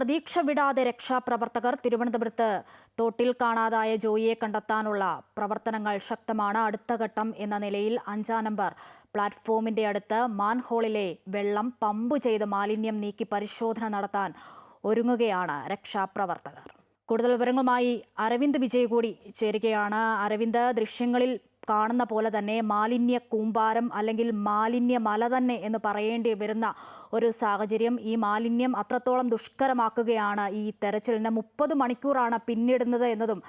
പ്രതീക്ഷ വിടാതെ രക്ഷാപ്രവർത്തകർ തിരുവനന്തപുരത്ത് തോട്ടിൽ കാണാതായ ജോയിയെ കണ്ടെത്താനുള്ള പ്രവർത്തനങ്ങൾ ശക്തമാണ് അടുത്ത ഘട്ടം എന്ന നിലയിൽ അഞ്ചാം നമ്പർ. പ്ലാറ്റ്ഫോമിന്റെ അടുത്ത് മാൻഹോളിലെ വെള്ളം പമ്പ് ചെയ്ത് മാലിന്യം നീക്കി പരിശോധന നടത്താൻ ഒരുങ്ങുകയാണ് രക്ഷാപ്രവർത്തകർ. കൂടുതൽ വിവരങ്ങളുമായി അരവിന്ദ് വിജയ് കൂടി ചേരുകയാണ്. അരവിന്ദ് ദൃശ്യങ്ങളിൽ കാണുന്ന പോലെ തന്നെ മാലിന്യ കൂമ്പാരം അല്ലെങ്കിൽ മാലിന്യ മല തന്നെ എന്ന് പറയേണ്ടി വരുന്ന ഒരു സാഹചര്യം ഈ മാലിന്യം അത്രത്തോളം ദുഷ്കരമാക്കുകയാണ് ഈ തെരച്ചിലിന്. മുപ്പത് മണിക്കൂറാണ് പിന്നിടുന്നത് എന്നതും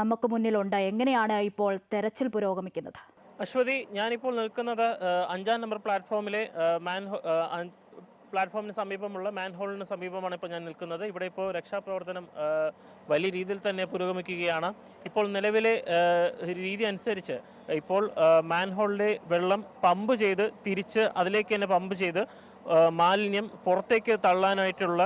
നമുക്ക് മുന്നിലുണ്ട്. എങ്ങനെയാണ് ഇപ്പോൾ തെരച്ചിൽ പുരോഗമിക്കുന്നത്? അശ്വതി ഞാനിപ്പോൾ നിൽക്കുന്നത് അഞ്ചാം നമ്പർ പ്ലാറ്റ്ഫോമിലെ മാൻ പ്ലാറ്റ്ഫോമിന് സമീപമുള്ള മാൻഹോളിന് സമീപമാണ് ഇപ്പോൾ ഞാൻ നിൽക്കുന്നത്. ഇവിടെ ഇപ്പോൾ രക്ഷാപ്രവർത്തനം വലിയ രീതിയിൽ തന്നെ പുരോഗമിക്കുകയാണ്. ഇപ്പോൾ നിലവിലെ രീതി അനുസരിച്ച് ഇപ്പോൾ മാൻഹോളിലെ മാൻ ഹോളിലെ വെള്ളം പമ്പ് ചെയ്ത് തിരിച്ച് അതിലേക്ക് തന്നെ പമ്പ് ചെയ്ത് മാലിന്യം പുറത്തേക്ക് തള്ളാനായിട്ടുള്ള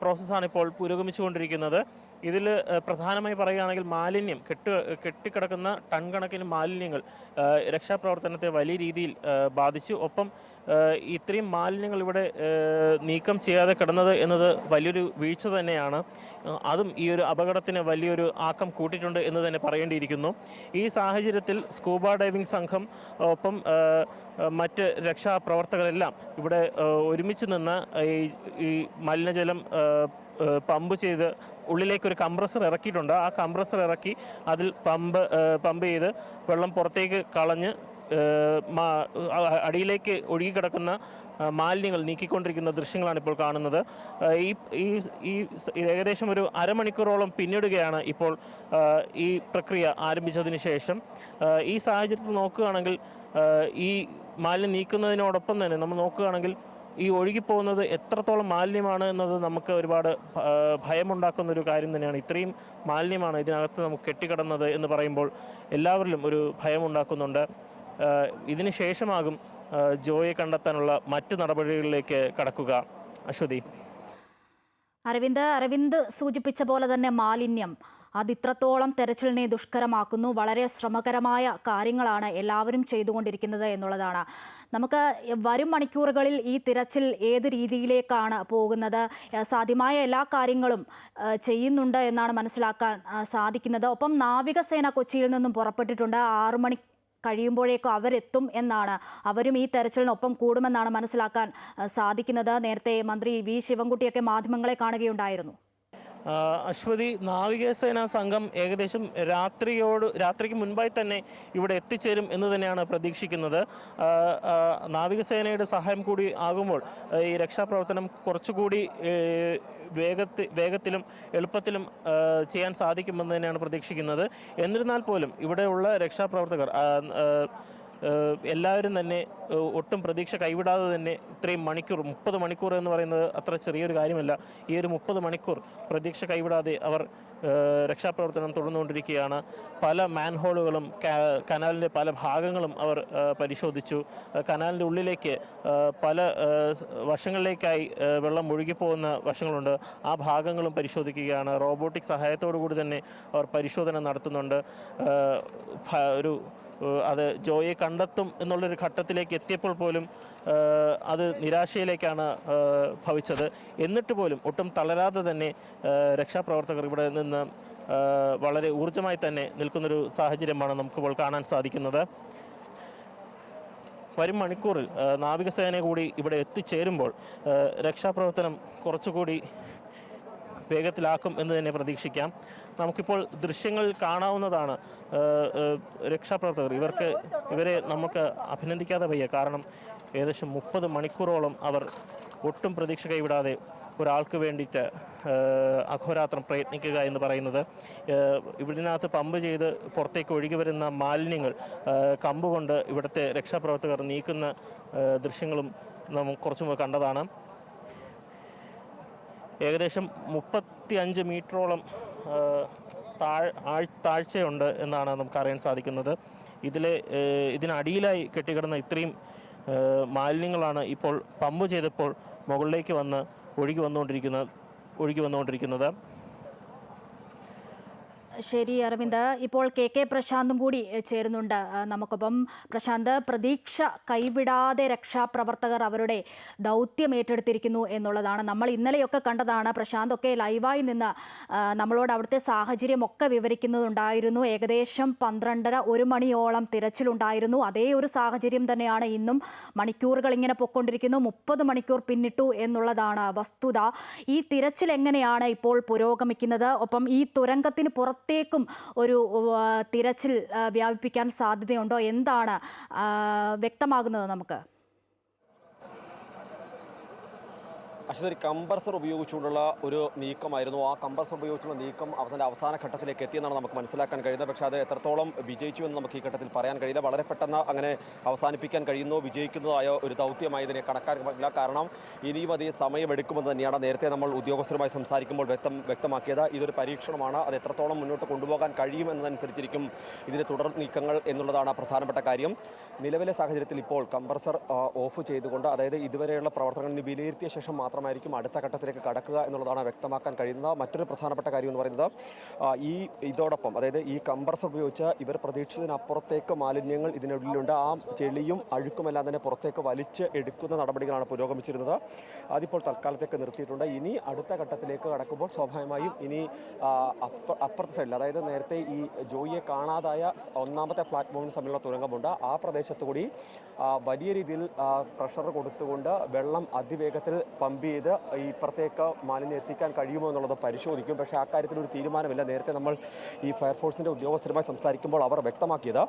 പ്രോസസ്സാണ് ഇപ്പോൾ പുരോഗമിച്ചുകൊണ്ടിരിക്കുന്നത്. ഇതിൽ പ്രധാനമായി പറയുകയാണെങ്കിൽ മാലിന്യം കെട്ട് കെട്ടിക്കിടക്കുന്ന ടൺ കണക്കിന് മാലിന്യങ്ങൾ രക്ഷാപ്രവർത്തനത്തെ വലിയ രീതിയിൽ ബാധിച്ചു. ഒപ്പം ഇത്രയും മാലിന്യങ്ങൾ ഇവിടെ നീക്കം ചെയ്യാതെ കിടന്നത് എന്നത് വലിയൊരു വീഴ്ച തന്നെയാണ്. അതും ഈ ഒരു അപകടത്തിന് വലിയൊരു ആക്കം കൂട്ടിയിട്ടുണ്ട് എന്ന് തന്നെ പറയേണ്ടിയിരിക്കുന്നു. ഈ സാഹചര്യത്തിൽ സ്കൂബ ഡൈവിംഗ് സംഘം ഒപ്പം മറ്റ് രക്ഷാപ്രവർത്തകരെല്ലാം ഇവിടെ ഒരുമിച്ച് നിന്ന് ഈ മലിനജലം പമ്പ് ചെയ്ത് ഉള്ളിലേക്ക് ഒരു കംപ്രസർ ഇറക്കിയിട്ടുണ്ട്. ആ കംപ്രസർ ഇറക്കി അതിൽ പമ്പ് പമ്പ് ചെയ്ത് വെള്ളം പുറത്തേക്ക് കളഞ്ഞ് അടിയിലേക്ക് ഒഴുകിക്കിടക്കുന്ന മാലിന്യങ്ങൾ നീക്കിക്കൊണ്ടിരിക്കുന്ന ദൃശ്യങ്ങളാണ് ഇപ്പോൾ കാണുന്നത് ഈ ഈ ഈ ഏകദേശം ഒരു അരമണിക്കൂറോളം പിന്നിടുകയാണ് ഇപ്പോൾ ഈ പ്രക്രിയ ആരംഭിച്ചതിന് ശേഷം. ഈ സാഹചര്യത്തിൽ നോക്കുകയാണെങ്കിൽ ഈ മാലിന്യം നീക്കുന്നതിനോടൊപ്പം തന്നെ നമ്മൾ നോക്കുകയാണെങ്കിൽ ഈ ഒഴുകിപ്പോകുന്നത് എത്രത്തോളം മാലിന്യമാണ് എന്നത് നമുക്ക് ഒരുപാട് ഭയമുണ്ടാക്കുന്ന ഒരു കാര്യം തന്നെയാണ്. ഇത്രയും മാലിന്യമാണ് ഇതിനകത്ത് നമുക്ക് കെട്ടിക്കിടന്നത് എന്ന് പറയുമ്പോൾ എല്ലാവരിലും ഒരു ഭയമുണ്ടാക്കുന്നുണ്ട്. ഇതിന് ശേഷമാകും ജോയെ കണ്ടെത്താനുള്ള മറ്റു നടപടികളിലേക്ക് കടക്കുക. അശ്വതി. അരവിന്ദ് അരവിന്ദ് സൂചിപ്പിച്ച പോലെ തന്നെ മാലിന്യം അതിത്രത്തോളം തെരച്ചിലിനെ ദുഷ്കരമാക്കുന്നു. വളരെ ശ്രമകരമായ കാര്യങ്ങളാണ് എല്ലാവരും ചെയ്തുകൊണ്ടിരിക്കുന്നത് എന്നുള്ളതാണ്. നമുക്ക് വരും മണിക്കൂറുകളിൽ ഈ തിരച്ചിൽ ഏത് രീതിയിലേക്കാണ് പോകുന്നത്? സാധ്യമായ എല്ലാ കാര്യങ്ങളും ചെയ്യുന്നുണ്ട് എന്നാണ് മനസ്സിലാക്കാൻ സാധിക്കുന്നത്. ഒപ്പം നാവികസേന കൊച്ചിയിൽ നിന്നും പുറപ്പെട്ടിട്ടുണ്ട്. ആറു മണി കഴിയുമ്പോഴേക്കും അവരെത്തും എന്നാണ്. അവരും ഈ തെരച്ചിലിനൊപ്പം കൂടുമെന്നാണ് മനസ്സിലാക്കാൻ സാധിക്കുന്നത്. നേരത്തെ മന്ത്രി വി. ശിവൻകുട്ടിയൊക്കെ മാധ്യമങ്ങളെ കാണുകയുണ്ടായിരുന്നു. അശ്വതി നാവികസേനാ സംഘം ഏകദേശം രാത്രിയോട് രാത്രിക്ക് മുൻപായി തന്നെ ഇവിടെ എത്തിച്ചേരും എന്ന് തന്നെയാണ് പ്രതീക്ഷിക്കുന്നത്. നാവികസേനയുടെ സഹായം കൂടി ആകുമ്പോൾ ഈ രക്ഷാപ്രവർത്തനം കുറച്ചുകൂടി ഏ, വേഗത്തി വേഗത്തിലും എളുപ്പത്തിലും ചെയ്യാൻ സാധിക്കുമെന്ന് തന്നെയാണ് പ്രതീക്ഷിക്കുന്നത്. എന്നിരുന്നാൽ പോലും ഇവിടെയുള്ള രക്ഷാപ്രവർത്തകർ എല്ലാവരും തന്നെ ഒട്ടും പ്രതീക്ഷ കൈവിടാതെ തന്നെ ഇത്രയും മണിക്കൂർ മുപ്പത് മണിക്കൂർ എന്ന് പറയുന്നത് അത്ര ചെറിയൊരു കാര്യമല്ല. ഈ ഒരു മുപ്പത് മണിക്കൂർ പ്രതീക്ഷ കൈവിടാതെ അവർ രക്ഷാപ്രവർത്തനം തുടർന്നുകൊണ്ടിരിക്കുകയാണ്. പല മാൻഹോളുകളും കനാലിന്റെ പല ഭാഗങ്ങളും അവർ പരിശോധിച്ചു. കനാലിന്റെ ഉള്ളിലേക്ക് പല വശങ്ങളിലേക്കായി വെള്ളം ഒഴുകിപ്പോകുന്ന വശങ്ങളുണ്ട്. ആ ഭാഗങ്ങളും പരിശോധിക്കുകയാണ്. റോബോട്ടിക് സഹായത്തോടു കൂടി തന്നെ അവർ പരിശോധന നടത്തുന്നുണ്ട്. ഒരു അത് ജോയെ കണ്ടെത്തും എന്നുള്ളൊരു ഘട്ടത്തിലേക്ക് എത്തിയപ്പോൾ പോലും അത് നിരാശയിലേക്കാണ് ഭവിച്ചത്. എന്നിട്ട് പോലും ഒട്ടും തളരാതെ തന്നെ രക്ഷാപ്രവർത്തകർ ഇവിടെ നിന്ന് ഏഹ് വളരെ ഊർജമായി തന്നെ നിൽക്കുന്നൊരു സാഹചര്യമാണ് നമുക്കിപ്പോൾ കാണാൻ സാധിക്കുന്നത്. വരും മണിക്കൂറിൽ നാവികസേന കൂടി ഇവിടെ എത്തിച്ചേരുമ്പോൾ രക്ഷാപ്രവർത്തനം കുറച്ചുകൂടി വേഗത്തിലാക്കും എന്ന് തന്നെ പ്രതീക്ഷിക്കാം. നമുക്കിപ്പോൾ ദൃശ്യങ്ങൾ കാണാവുന്നതാണ് രക്ഷാപ്രവർത്തകർ. ഇവർക്ക് ഇവരെ നമുക്ക് അഭിനന്ദിക്കാതെ വയ്യ. കാരണം ഏകദേശം മുപ്പത് മണിക്കൂറോളം അവർ ഒട്ടും പ്രതീക്ഷ കൈവിടാതെ ഒരാൾക്ക് വേണ്ടിയിട്ട് അഘോരാത്രം പ്രയത്നിക്കുക എന്ന് പറയുന്നത് ഇവിടിനകത്ത് പമ്പ് ചെയ്ത് പുറത്തേക്ക് ഒഴുകി വരുന്ന മാലിന്യങ്ങൾ കമ്പ് കൊണ്ട് ഇവിടുത്തെ രക്ഷാപ്രവർത്തകർ നീക്കുന്ന ദൃശ്യങ്ങളും നമുക്ക് കുറച്ചും കണ്ടതാണ്. ഏകദേശം മുപ്പത്തി അഞ്ച് മീറ്ററോളം താഴ് താഴ്ചയുണ്ട് എന്നാണ് നമുക്ക് അറിയാൻ സാധിക്കുന്നത്. ഇതിലെ ഇതിനടിയിലായി കെട്ടിക്കിടന്ന ഇത്രയും മാലിന്യങ്ങളാണ് ഇപ്പോൾ പമ്പ് ചെയ്തപ്പോൾ മുകളിലേക്ക് വന്ന് ഒഴുകി വന്നുകൊണ്ടിരിക്കുന്ന ഒഴുകി വന്നുകൊണ്ടിരിക്കുന്നത്. ശരി അരവിന്ദ്. ഇപ്പോൾ കെ കെ പ്രശാന്തും കൂടി ചേരുന്നുണ്ട്. നമുക്കൊപ്പം പ്രശാന്ത് പ്രതീക്ഷ കൈവിടാതെ രക്ഷാപ്രവർത്തകർ അവരുടെ ദൗത്യം ഏറ്റെടുത്തിരിക്കുന്നു എന്നുള്ളതാണ്. നമ്മൾ ഇന്നലെയൊക്കെ കണ്ടതാണ് പ്രശാന്ത് ഒക്കെ ലൈവായി നിന്ന് നമ്മളോട് അവിടുത്തെ സാഹചര്യം ഒക്കെ വിവരിക്കുന്നതുണ്ടായിരുന്നു. ഏകദേശം പന്ത്രണ്ടര ഒരു മണിയോളം തിരച്ചിലുണ്ടായിരുന്നു. അതേ ഒരു സാഹചര്യം തന്നെയാണ് ഇന്നും മണിക്കൂറുകൾ ഇങ്ങനെ പൊക്കൊണ്ടിരിക്കുന്നു മുപ്പത് മണിക്കൂർ പിന്നിട്ടു എന്നുള്ളതാണ് വസ്തുത. ഈ തിരച്ചിൽ എങ്ങനെയാണ് ഇപ്പോൾ പുരോഗമിക്കുന്നത്? ഒപ്പം ഈ തുരങ്കത്തിന് പുറത്തേക്കും ഒരു തിരച്ചിൽ വ്യാപിപ്പിക്കാൻ സാധ്യതയുണ്ടോ? എന്താണ് വ്യക്തമാകുന്നത് നമുക്ക്? അശ്വതി കമ്പർസർ ഉപയോഗിച്ചുകൊണ്ടുള്ള ഒരു നീക്കമായിരുന്നു. ആ കമ്പർസർ ഉപയോഗിച്ചുള്ള നീക്കം അവസാന അവസാന ഘട്ടത്തിലേക്ക് എത്തിയെന്നാണ് നമുക്ക് മനസ്സിലാക്കാൻ കഴിയുന്നത്. പക്ഷേ അത് എത്രത്തോളം വിജയിച്ചു എന്ന് നമുക്ക് ഈ ഘട്ടത്തിൽ പറയാൻ കഴിയില്ല. വളരെ പെട്ടെന്ന് അങ്ങനെ അവസാനിപ്പിക്കാൻ കഴിയുന്നു. വിജയിക്കുന്നതായ ഒരു ദൗത്യമായി ഇതിനെ കണക്കാക്കില്ല കാരണം ഇനിയും അതേ സമയമെടുക്കുമെന്ന് തന്നെയാണ് നേരത്തെ നമ്മൾ ഉദ്യോഗസ്ഥരുമായി സംസാരിക്കുമ്പോൾ വ്യക്തം വ്യക്തമാക്കിയത്. ഇതൊരു പരീക്ഷണമാണ്. അത് എത്രത്തോളം മുന്നോട്ട് കൊണ്ടുപോകാൻ കഴിയും എന്നതനുസരിച്ചിരിക്കും ഇതിന്റെ തുടർ നീക്കങ്ങൾ എന്നുള്ളതാണ് പ്രധാനപ്പെട്ട കാര്യം. നിലവിലെ സാഹചര്യത്തിൽ ഇപ്പോൾ കംപ്രസർ ഓഫ് ചെയ്തുകൊണ്ട് അതായത് ഇതുവരെയുള്ള പ്രവർത്തനങ്ങൾ വിലയിരുത്തിയ ശേഷം മാത്രമായിരിക്കും അടുത്ത ഘട്ടത്തിലേക്ക് കടക്കുക എന്നുള്ളതാണ് വ്യക്തമാക്കാൻ കഴിയുന്ന മറ്റൊരു പ്രധാനപ്പെട്ട കാര്യം എന്ന് പറയുന്നത് ഈ ഇതോടൊപ്പം അതായത് ഈ കംപ്രസർ ഉപയോഗിച്ച് ഇവർ പ്രതീക്ഷിച്ചതിനപ്പുറത്തേക്ക് മാലിന്യങ്ങൾ ഇതിനുള്ളിലുണ്ട്. ആ ചെളിയും അഴുക്കുമെല്ലാം തന്നെ പുറത്തേക്ക് വലിച്ച് എടുക്കുന്ന നടപടികളാണ് പുരോഗമിച്ചിരുന്നത്. അതിപ്പോൾ തൽക്കാലത്തേക്ക് നിർത്തിയിട്ടുണ്ട്. ഇനി അടുത്ത ഘട്ടത്തിലേക്ക് കടക്കുമ്പോൾ സ്വാഭാവികമായും ഇനി അപ്പുറത്തെ സൈഡിൽ അതായത് നേരത്തെ ഈ ജോയിയെ കാണാതായ ഒന്നാമത്തെ പ്ലാറ്റ്ഫോമിന് സമയമുള്ള തുരങ്കമുണ്ട്. ആ പ്രദേശത്തുകൂടി വലിയ രീതിയിൽ പ്രഷർ കൊടുത്തുകൊണ്ട് വെള്ളം അതിവേഗത്തിൽ പമ്പ് ചെയ്ത് ഈ പ്രത്യേക മാലിന്യം എത്തിക്കാൻ കഴിയുമോ എന്നുള്ളത് പരിശോധിക്കും. പക്ഷേ ആ കാര്യത്തിൽ ഒരു തീരുമാനമില്ല. നേരത്തെ നമ്മൾ ഈ ഫയർഫോഴ്സിന്റെ ഉദ്യോഗസ്ഥരുമായി സംസാരിക്കുമ്പോൾ അവർ വ്യക്തമാക്കിയത്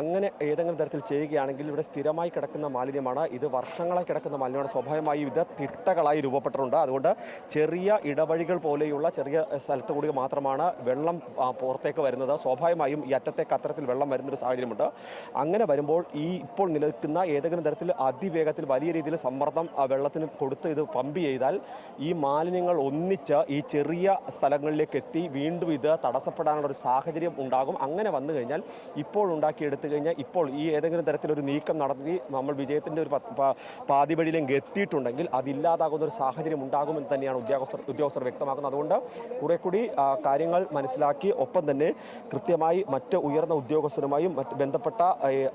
അങ്ങനെ ഏതെങ്കിലും തരത്തിൽ ചെയ്യുകയാണെങ്കിൽ ഇവിടെ സ്ഥിരമായി കിടക്കുന്ന മാലിന്യമാണ്. ഇത് വർഷങ്ങളായി കിടക്കുന്ന മാലിന്യമാണ്. സ്വാഭാവികമായും ഇത് തിട്ടകളായി രൂപപ്പെട്ടിട്ടുണ്ട്. അതുകൊണ്ട് ചെറിയ ഇടവഴികൾ പോലെയുള്ള ചെറിയ സ്ഥലത്ത് കൂടി മാത്രമാണ് വെള്ളം പുറത്തേക്ക് വരുന്നത്. സ്വാഭാവികമായും ഈ അറ്റത്തെ അത്തരത്തിൽ വെള്ളം വരുന്നൊരു സാഹചര്യമുണ്ട്. അങ്ങനെ വരുമ്പോൾ ഈ ഇപ്പോൾ നിലനിൽക്കുന്ന ഏതെങ്കിലും തരത്തിൽ അതിവേഗത്തിൽ വലിയ രീതിയിൽ സമ്മർദ്ദം വെള്ളത്തിന് കൊടുത്ത് ഇത് പമ്പ് ചെയ്താൽ ഈ മാലിന്യങ്ങൾ ഒന്നിച്ച് ഈ ചെറിയ സ്ഥലങ്ങളിലേക്ക് എത്തി വീണ്ടും ഇത് തടസ്സപ്പെടാനുള്ള ഒരു സാഹചര്യം ഉണ്ടാകും. അങ്ങനെ വന്നു കഴിഞ്ഞാൽ ഇപ്പോൾ ഉണ്ടാക്കിയെടുത്തു കഴിഞ്ഞാൽ ഇപ്പോൾ ഈ ഏതെങ്കിലും തരത്തിലൊരു നീക്കം നടത്തി നമ്മൾ വിജയത്തിന്റെ ഒരു പത്ത് പാ- പാതി വഴിയിലേക്ക് എത്തിയിട്ടുണ്ടെങ്കിൽ അതില്ലാതാകുന്ന ഒരു സാഹചര്യം ഉണ്ടാകുമെന്ന് തന്നെയാണ് ഉദ്യോഗസ്ഥർ ഉദ്യോഗസ്ഥർ വ്യക്തമാക്കുന്നത്. അതുകൊണ്ട് കുറെ കൂടി കാര്യങ്ങൾ മനസ്സിലാക്കി ഒപ്പം തന്നെ കൃത്യമായി മറ്റ് ഉയർന്ന ഉദ്യോഗസ്ഥരുമായും മറ്റ് ബന്ധപ്പെട്ട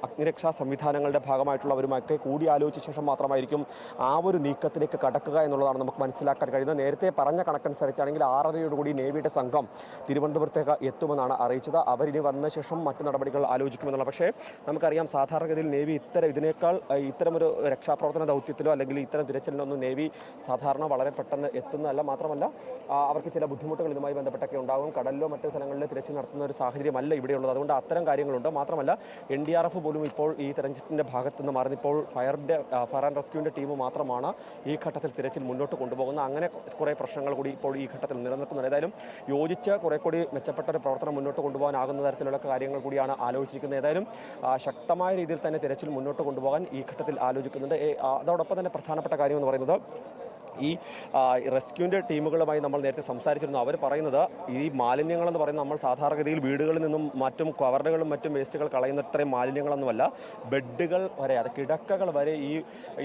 അഗ്നിരക്ഷാ സംവിധാനങ്ങളുടെ ഭാഗമായിട്ടുള്ളവരുമൊക്കെ കൂടിയാലോചിച്ച ശേഷം മാത്രമായിരിക്കും ആ ഒരു നീക്കത്തിലേക്ക് കടക്കുക എന്നുള്ളതാണ് നമുക്ക് മനസ്സിലാക്കാൻ കഴിയുന്നത്. നേരത്തെ പറഞ്ഞ കണക്കനുസരിച്ചാണെങ്കിൽ ആറരയോടുകൂടി നേവിയുടെ സംഘം തിരുവനന്തപുരത്തേക്ക് എത്തുമെന്നാണ് അറിയിച്ചത്. അവരിനി വന്ന ശേഷം മറ്റു നടപടികൾ ആലോചിക്കുമെന്നുള്ള പക്ഷേ നമുക്കറിയാം സാധാരണഗതിയിൽ നേവി ഇത്തരം ഇതിനേക്കാൾ ഇത്തരമൊരു രക്ഷാപ്രവർത്തന ദൗത്യത്തിലോ അല്ലെങ്കിൽ ഇത്തരം തിരച്ചിലിനൊന്നും നേവി സാധാരണ വളരെ പെട്ടെന്ന് എത്തുന്നതല്ല. മാത്രമല്ല അവർക്ക് ചില ബുദ്ധിമുട്ടുകൾ ഇതുമായി ബന്ധപ്പെട്ടൊക്കെ ഉണ്ടാകും കടലിലോ മറ്റു സ്ഥലങ്ങളിൽ തിരച്ചിൽ നടത്തുന്ന ഒരു സാഹചര്യമല്ല ഇവിടെയുള്ളത്. അതുകൊണ്ട് അത്തരം കാര്യങ്ങളുണ്ട്. മാത്രമല്ല എൻ ഡി ആർ എഫ് പോലും ഇപ്പോൾ ഈ തെരഞ്ഞെടുപ്പിന്റെ ഭാഗത്തുനിന്ന് മാറുന്നിപ്പോൾ ഫയറിന്റെ ഫയർ ആൻഡ് റെസ്ക്യൂവിന്റെ ടീം മാത്രമാണ് ഈ ഘട്ടത്തിൽ തിരച്ചിൽ മുന്നോട്ട് കൊണ്ടുപോകുന്ന. അങ്ങനെ കുറേ പ്രശ്നങ്ങൾ കൂടി ഇപ്പോൾ ഈ ഘട്ടത്തിൽ നിലനിൽക്കുന്നുണ്ട് ഏതായാലും യോജിച്ച് കുറേ കൂടി മെച്ചപ്പെട്ട ഒരു പ്രവർത്തനം മുന്നോട്ട് കൊണ്ടുപോകാനാകുന്ന തരത്തിലുള്ള കാര്യങ്ങൾ കൂടിയാണ് ആലോചിച്ചിരിക്കുന്നത്. ഏതായാലും ശക്തമായ രീതിയിൽ തന്നെ തിരച്ചിൽ മുന്നോട്ട് കൊണ്ടുപോകാൻ ഈ ഘട്ടത്തിൽ ആലോചിക്കുന്നുണ്ട്. അതോടൊപ്പം തന്നെ പ്രധാനപ്പെട്ട കാര്യം എന്ന് പറയുന്നത് ഈ റെസ്ക്യൂവിന്റെ ടീമുകളുമായി നമ്മൾ നേരത്തെ സംസാരിച്ചിരുന്നു. അവർ പറയുന്നത് ഈ മാലിന്യങ്ങളെന്ന് പറയുന്നത് നമ്മൾ സാധാരണഗതിയിൽ വീടുകളിൽ നിന്നും മറ്റും കവറുകളും മറ്റും വേസ്റ്റുകൾ കളയുന്ന ഇത്രയും മാലിന്യങ്ങളൊന്നുമല്ല. ബെഡുകൾ വരെ അത് കിടക്കകൾ വരെ ഈ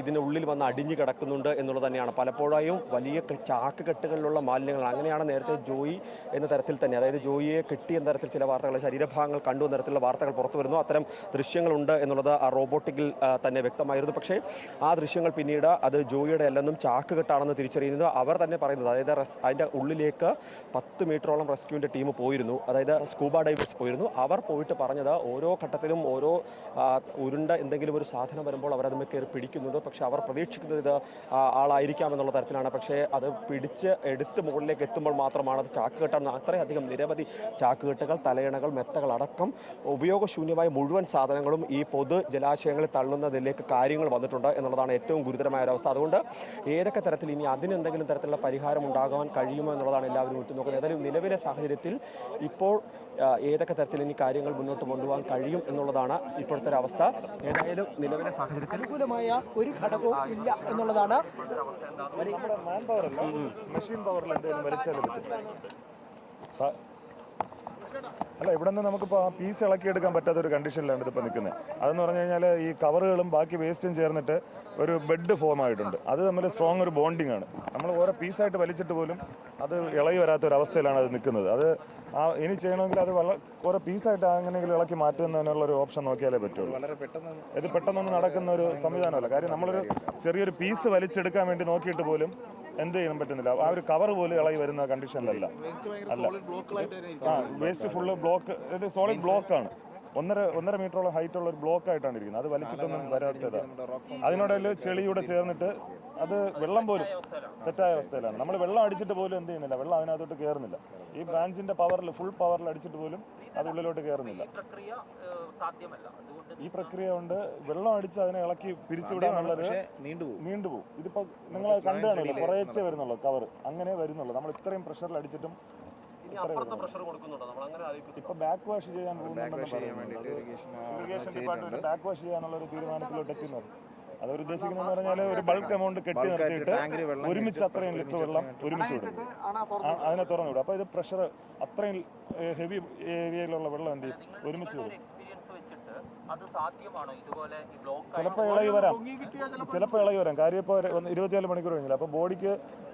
ഇതിനുള്ളിൽ വന്ന് അടിഞ്ഞു കിടക്കുന്നുണ്ട് എന്നുള്ളത് തന്നെയാണ്. പലപ്പോഴായും വലിയ ചാക്ക് കെട്ടുകളിലുള്ള മാലിന്യങ്ങൾ. അങ്ങനെയാണ് നേരത്തെ ജോയി എന്ന തരത്തിൽ തന്നെ അതായത് ജോയിയെ കെട്ടി എന്ന തരത്തിൽ ചില വാർത്തകൾ ശരീരഭാഗങ്ങൾ കണ്ടു എന്ന തരത്തിലുള്ള വാർത്തകൾ പുറത്തു വരുന്നു. അത്തരം ദൃശ്യങ്ങളുണ്ട് എന്നുള്ളത് ആ റോബോട്ടിക്കിൽ തന്നെ വ്യക്തമായിരുന്നു. പക്ഷേ ആ ദൃശ്യങ്ങൾ പിന്നീട് അത് ജോയിയുടെ അല്ലെന്നും ചാക്ക് കെട്ടാണെന്ന് തിരിച്ചറിയുന്നത് അവർ തന്നെ പറയുന്നത്. അതായത് റെസ് അതിന്റെ ഉള്ളിലേക്ക് പത്ത് മീറ്ററോളം റെസ്ക്യൂവിന്റെ ടീം പോയിരുന്നു. അതായത് സ്കൂബ ഡൈവേഴ്സ് പോയിരുന്നു. അവർ പോയിട്ട് പറഞ്ഞത് ഓരോ ഘട്ടത്തിലും ഓരോ ഉരുണ്ട എന്തെങ്കിലും ഒരു സാധനം വരുമ്പോൾ അവർ അതുമ്മേ കയറി പിടിക്കുന്നുണ്ട് പക്ഷേ അവർ പ്രതീക്ഷിക്കുന്നത് ഇത് ആളായിരിക്കാം എന്നുള്ള തരത്തിലാണ്. പക്ഷേ അത് പിടിച്ച് എടുത്ത് മുകളിലേക്ക് എത്തുമ്പോൾ മാത്രമാണ് അത് ചാക്ക് കെട്ടാൻ അത്രയധികം നിരവധി ചാക്കുകെട്ടുകൾ തലയിണകൾ മെത്തകൾ അടക്കം ഉപയോഗശൂന്യമായ മുഴുവൻ സാധനങ്ങളും ഈ പൊതു ജലാശയങ്ങളിൽ തള്ളുന്നതിലേക്ക് കാര്യങ്ങൾ വന്നിട്ടുണ്ട് എന്നുള്ളതാണ് ഏറ്റവും ഗുരുതരമായ ഒരവസ്ഥ അതുകൊണ്ട് ഏതൊക്കെ തരത്തിൽ ഇനി അതിനെന്തെങ്കിലും തരത്തിലുള്ള പരിഹാരം ഉണ്ടാകാൻ കഴിയുമോ എന്നുള്ളതാണ് എല്ലാവരും ഉറ്റുനോക്കുന്നത്. ഏതായാലും നിലവിലെ സാഹചര്യത്തിൽ ഇപ്പോൾ ഏതൊക്കെ തരത്തിൽ ഇനി കാര്യങ്ങൾ മുന്നോട്ട് കൊണ്ടുപോകാൻ കഴിയും എന്നുള്ളതാണ് ഇപ്പോഴത്തെ ഒരു അവസ്ഥ. ഏതായാലും നിലവിലെ സാഹചര്യത്തിൽ അനുകൂലമായ ഒരു ഘടകവും ഇല്ല എന്നുള്ളതാണ്. മെഷീൻ പവറിൽ എന്തെങ്കിലും വലിച്ചാലും അല്ല ഇവിടെ നിന്ന് നമുക്കിപ്പോൾ ആ പീസ് ഇളക്കിയെടുക്കാൻ പറ്റാത്ത ഒരു കണ്ടീഷനിലാണ് ഇതിപ്പോൾ നിൽക്കുന്നത് അതെന്ന് പറഞ്ഞു കഴിഞ്ഞാൽ ഈ കവറുകളും ബാക്കി വേസ്റ്റും ചേർന്നിട്ട് ഒരു ബെഡ് ഫോം ആയിട്ടുണ്ട്. അത് തമ്മിൽ സ്ട്രോങ് ഒരു ബോണ്ടിങ് ആണ്. നമ്മൾ ഓരോ പീസായിട്ട് വലിച്ചിട്ട് പോലും അത് ഇളകി വരാത്ത ഒരു അവസ്ഥയിലാണ് അത് നിൽക്കുന്നത്. അത് ആ ഇനി ചെയ്യണമെങ്കിൽ അത് വള ഓരോ പീസായിട്ട് അങ്ങനെയെങ്കിലും ഇളക്കി മാറ്റുന്നതിനുള്ള ഒരു ഓപ്ഷൻ നോക്കിയാലേ പറ്റുള്ളൂ. വളരെ പെട്ടെന്ന് ഇത് പെട്ടെന്നൊന്നും നടക്കുന്ന ഒരു സംവിധാനമല്ല. കാര്യം നമ്മളൊരു ചെറിയൊരു പീസ് വലിച്ചെടുക്കാൻ വേണ്ടി നോക്കിയിട്ട് പോലും എന്ത് ചെയ്യാൻ പറ്റുന്നില്ല. ആ ഒരു കവർ പോലും ഇളകി വരുന്ന കണ്ടീഷനിലല്ല തന്നെ ആ വേസ്റ്റ് ഫുള്ള് ബ്ലോക്ക് ഇത് സോളിഡ് ബ്ലോക്കാണ് ഒന്നര ഒന്നര മീറ്ററോളം ഹൈറ്റ് ഉള്ള ഒരു ബ്ലോക്ക് ആയിട്ടാണ് ഇരിക്കുന്നത്. അത് വലിച്ചിട്ടൊന്നും വരാത്തത്. അതിനോടയിൽ ചെളിയൂടെ ചേർന്നിട്ട് അത് വെള്ളം പോലും സെറ്റായ അവസ്ഥയിലാണ്. നമ്മൾ വെള്ളം അടിച്ചിട്ട് പോലും എന്ത് ചെയ്യുന്നില്ല. വെള്ളം അതിനകത്തോട്ട് കയറുന്നില്ല ഈ ബ്രാഞ്ചിന്റെ പവറിൽ ഫുൾ പവറിൽ അടിച്ചിട്ട് പോലും അത് ഉള്ളിലോട്ട് കയറുന്നില്ല ഈ പ്രക്രിയ കൊണ്ട് വെള്ളം അടിച്ച് അതിനെ ഇളക്കി പിരിച്ചുവിടാന്നുള്ളത് പക്ഷേ നീണ്ടുപോകും. നീണ്ടുപോകും. ഇതിപ്പോ നിങ്ങൾ കണ്ടു കാണില്ല കുറേച്ചേ വരുന്നുള്ളൂ കവർ അങ്ങനെ വരുന്നുള്ളൂ. നമ്മൾ ഇത്രയും പ്രഷറിൽ അടിച്ചിട്ടും ഇപ്പൊ ബാക്ക് വാഷ് ചെയ്യാൻ ഇറിഗേഷൻ. ഡിപ്പാർട്ട്മെന്റ് ബാക്ക് വാഷ് ചെയ്യാനുള്ള ഒരു തീരുമാനത്തിലോട്ട് എത്തുന്നത്. അതൊരു ഉദ്ദേശിക്കുന്നത് പറഞ്ഞാൽ ഒരു ബൾക്ക് എമൗണ്ട് കെട്ടി നിർത്തിയിട്ട് ഒരുമിച്ച് അത്രയും ലിറ്റർ വെള്ളം ഒരുമിച്ച് വിടും അതിനെ തുറന്നു വിടും അപ്പൊ ഇത് പ്രഷർ അത്രയും ഹെവി ഏരിയയിലുള്ള വെള്ളം എന്ത് ചെയ്യും? ഒരുമിച്ച് വിടും ചിലപ്പോൾ ഇളകി വരാം. ചിലപ്പോൾ ഇളകി വരാം. കാര്യം ഇപ്പോൾ ഇരുപത്തിനാല് മണിക്കൂർ കഴിഞ്ഞില്ല? അപ്പോൾ ബോഡിക്ക്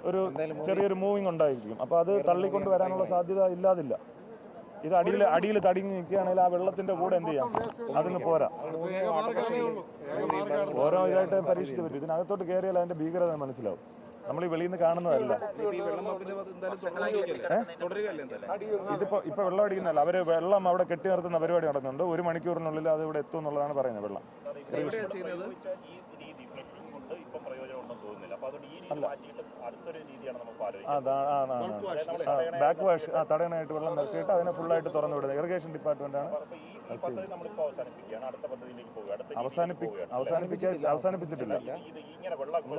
ഒരു ചെറിയൊരു മൂവിങ് ഉണ്ടായിരിക്കും. അപ്പോൾ അത് തള്ളിക്കൊണ്ട് വരാനുള്ള സാധ്യത ഇല്ലാതില്ല. ഇത് അടിയിൽ അടിയിൽ തടിങ്ങി നിൽക്കുകയാണെങ്കിൽ ആ വെള്ളത്തിന്റെ കൂടെ എന്ത് ചെയ്യാം? അതിന് പോരാ. ഓരോ ഇതായിട്ട് പരീക്ഷിച്ച് പറ്റും ഇതിനകത്തോട്ട് കയറിയാൽ അതിന്റെ ഭീകരത മനസ്സിലാവും. നമ്മൾ ഈ വെളിയിൽ നിന്ന് കാണുന്നതല്ല. ഇതിപ്പോ ഇപ്പൊ വെള്ളം അടിക്കുന്നതല്ല. അവർ വെള്ളം അവിടെ കെട്ടി നിർത്തുന്ന പരിപാടി നടക്കുന്നുണ്ട്. ഒരു മണിക്കൂറിനുള്ളിൽ അത് ഇവിടെ എത്തും എന്നുള്ളതാണ് പറയുന്നത് വെള്ളം. ചെയ്യുന്നത് ബാക്ക് വാഷ് ആ തടയാനായിട്ട് വെള്ളം നിർത്തിയിട്ട് അതിനെ ഫുള്ളായിട്ട് തുറന്നു വിടുന്നത്. ഇറിഗേഷൻ ഡിപ്പാർട്ട്മെന്റ് ആണ്. അവസാനിപ്പിച്ചിട്ടില്ല.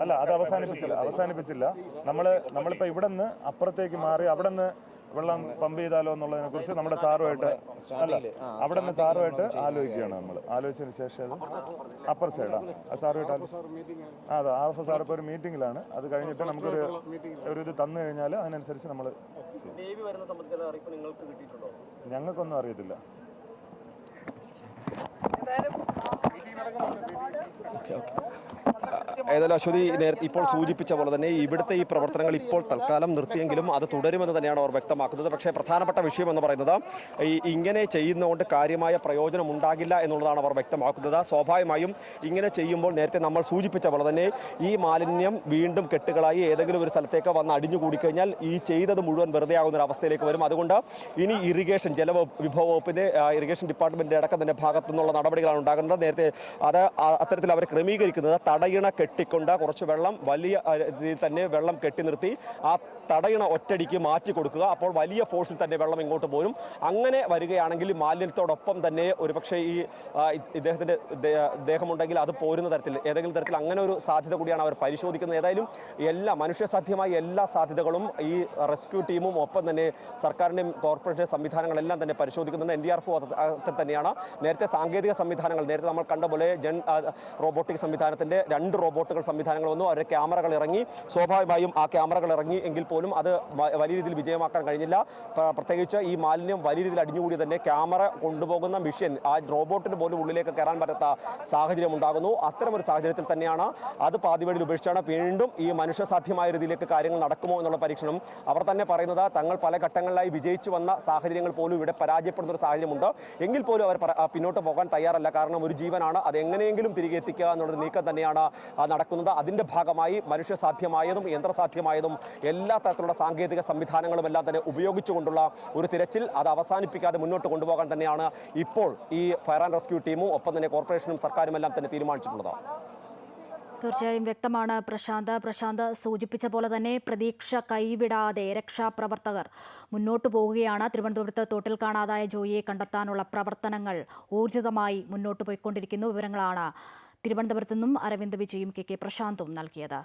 അല്ല അത് അവസാനിപ്പിച്ചില്ല. അവസാനിപ്പിച്ചില്ല. നമ്മൾ നമ്മളിപ്പോ ഇവിടെ നിന്ന് അപ്പുറത്തേക്ക് മാറി അവിടെ നിന്ന് വെള്ളം പമ്പ് ചെയ്താലോ എന്നുള്ളതിനെ കുറിച്ച് നമ്മുടെ സാറുമായിട്ട് അല്ല അവിടെ നിന്ന് സാറുമായിട്ട് ആലോചിക്കുകയാണ് നമ്മൾ. ആലോചിച്ചതിന് ശേഷം അത് അപ്പർ സൈഡാ ആ. സാറുമായിട്ട് അതെ ആ, സാർ ഇപ്പോൾ ഒരു മീറ്റിംഗിലാണ് അത് കഴിഞ്ഞിട്ട് നമുക്കൊരു ഒരു ഇത് തന്നു കഴിഞ്ഞാൽ അതിനനുസരിച്ച് നമ്മൾ ഞങ്ങൾക്കൊന്നും അറിയത്തില്ല. ഓക്കെ സംബന്ധിച്ചുള്ള അറിയിപ്പ് നിങ്ങൾക്ക് കിട്ടിയിട്ടുണ്ടോ ഞങ്ങൾക്കൊന്നും അറിയത്തില്ല ഏതായാലും അശ്വതി ഇപ്പോൾ സൂചിപ്പിച്ച പോലെ തന്നെ ഇവിടുത്തെ ഈ പ്രവർത്തനങ്ങൾ ഇപ്പോൾ തൽക്കാലം നിർത്തിയെങ്കിലും അത് തുടരുമെന്ന് തന്നെയാണ് അവർ വ്യക്തമാക്കുന്നത്. പക്ഷേ പ്രധാനപ്പെട്ട വിഷയം എന്ന് പറയുന്നത് ഈ ഇങ്ങനെ ചെയ്യുന്നതുകൊണ്ട് കാര്യമായ പ്രയോജനം ഉണ്ടാകില്ല എന്നുള്ളതാണ് അവർ വ്യക്തമാക്കുന്നത്. സ്വാഭാവികമായും ഇങ്ങനെ ചെയ്യുമ്പോൾ നേരത്തെ നമ്മൾ സൂചിപ്പിച്ച പോലെ തന്നെ ഈ മാലിന്യം വീണ്ടും കെട്ടുകളായി ഏതെങ്കിലും ഒരു സ്ഥലത്തേക്ക് വന്ന് അടിഞ്ഞുകൂടിക്കഴിഞ്ഞാൽ ഈ ചെയ്തത് മുഴുവൻ വെറുതെ ആകുന്ന ഒരു അവസ്ഥയിലേക്ക് വരും. അതുകൊണ്ട് ഇനി ഇറിഗേഷൻ ജല വിഭവ വകുപ്പിന്റെ ഇറിഗേഷൻ ഡിപ്പാർട്ട്മെന്റിന്റെ അടക്കം തന്നെ ഭാഗത്തു നിന്നുള്ള നടപടികളാണ് ഉണ്ടാകുന്നത്. നേരത്തെ അത് അത്തരത്തിൽ അവർ ക്രമീകരിക്കുന്നത് തടയിണ കെട്ടിക്കൊണ്ട് കുറച്ച് വെള്ളം വലിയ രീതിയിൽ തന്നെ വെള്ളം കെട്ടി നിർത്തി ആ തടയണ ഒറ്റടിക്ക് മാറ്റി കൊടുക്കുക. അപ്പോൾ വലിയ ഫോഴ്സിൽ തന്നെ വെള്ളം ഇങ്ങോട്ട് പോരും. അങ്ങനെ വരികയാണെങ്കിൽ മാലിന്യത്തോടൊപ്പം തന്നെ ഒരുപക്ഷെ ഈ ഇദ്ദേഹത്തിന്റെ ദേഹമുണ്ടെങ്കിൽ അത് പോരുന്ന തരത്തിൽ ഏതെങ്കിലും തരത്തിൽ അങ്ങനെ ഒരു സാധ്യത കൂടിയാണ് അവർ പരിശോധിക്കുന്നത്. ഏതായാലും എല്ലാ മനുഷ്യസാധ്യമായ എല്ലാ സാധ്യതകളും ഈ റെസ്ക്യൂ ടീമും ഒപ്പം തന്നെ സർക്കാരിന്റെയും കോർപ്പറേഷന്റെ സംവിധാനങ്ങളെല്ലാം തന്നെ പരിശോധിക്കുന്നുണ്ട് എൻ ഡി ആർ എഫ് തന്നെയാണ്. നേരത്തെ സാങ്കേതിക സംവിധാനങ്ങൾ നേരത്തെ നമ്മൾ കണ്ട പോലെ ജൻ റോബോട്ടിക് സംവിധാനത്തിന്റെ രണ്ട് റോബോട്ടുകൾ സംവിധാനങ്ങൾ വന്നു അവരുടെ ക്യാമറകൾ ഇറങ്ങി. സ്വാഭാവികമായും ആ ക്യാമറകൾ ഇറങ്ങി എങ്കിൽ പോലും അത് വലിയ രീതിയിൽ വിജയമാക്കാൻ കഴിഞ്ഞില്ല. പ്ര- പ്രത്യേകിച്ച് ഈ മാലിന്യം വലിയ രീതിയിൽ അടിഞ്ഞുകൂടി തന്നെ ക്യാമറ കൊണ്ടുപോകുന്ന മിഷ്യൻ ആ റോബോട്ടിന് പോലും ഉള്ളിലേക്ക് കയറാൻ പറ്റാത്ത സാഹചര്യം ഉണ്ടാകുന്നു. അത്തരമൊരു സാഹചര്യത്തിൽ തന്നെയാണ് അത് പാതിവഴിയിൽ ഉപേക്ഷിച്ചാണ് വീണ്ടും ഈ മനുഷ്യസാധ്യമായ രീതിയിലേക്ക് കാര്യങ്ങൾ നടക്കുമോ എന്നുള്ള പരീക്ഷണം. അവർ തന്നെ പറയുന്നത് തങ്ങൾ പല ഘട്ടങ്ങളിലായി വിജയിച്ചു വന്ന സാഹചര്യങ്ങൾ പോലും ഇവിടെ പരാജയപ്പെടുന്ന ഒരു സാഹചര്യമുണ്ട്. എങ്കിൽ പോലും അവർ പിന്നോട്ട് പോകാൻ തയ്യാറല്ല. കാരണം ഒരു ജീവനാണ് അത് എങ്ങനെയെങ്കിലും തിരികെ എത്തിക്കുക എന്നുള്ളൊരു നീക്കം തന്നെയാണ് നടക്കുന്നത് അതിന്റെ ഭാഗമായി മനുഷ്യസാധ്യമായതും യന്ത്രസാധ്യമായതും എല്ലാ തരത്തിലുള്ള സാങ്കേതിക സംവിധാനങ്ങളും എല്ലാം തന്നെ ഉപയോഗിച്ചുകൊണ്ടുള്ള ഒരു തിരച്ചിൽ അത് അവസാനിപ്പിക്കാതെ മുന്നോട്ട് കൊണ്ടുപോകാൻ തന്നെയാണ് ഇപ്പോൾ ഈ ഫയർ ആൻഡ് റെസ്ക്യൂ ടീമും ഒപ്പം തന്നെ കോർപ്പറേഷനും സർക്കാരും എല്ലാം തന്നെ തീരുമാനിച്ചിട്ടുള്ളത്. തീർച്ചയായും വ്യക്തമാണ് പ്രശാന്ത്. പ്രശാന്ത് സൂചിപ്പിച്ച പോലെ തന്നെ പ്രതീക്ഷ കൈവിടാതെ രക്ഷാപ്രവർത്തകർ മുന്നോട്ടു പോവുകയാണ്. തിരുവനന്തപുരത്ത് തോട്ടിൽ കാണാതായ ജോയിയെ കണ്ടെത്താനുള്ള പ്രവർത്തനങ്ങൾ ഊർജിതമായി മുന്നോട്ട് പോയിക്കൊണ്ടിരിക്കുന്നു. വിവരങ്ങളാണ് തിരുവനന്തപുരത്തു നിന്നും അരവിന്ദ് വിജയും കെ കെ പ്രശാന്തും നൽകിയത്.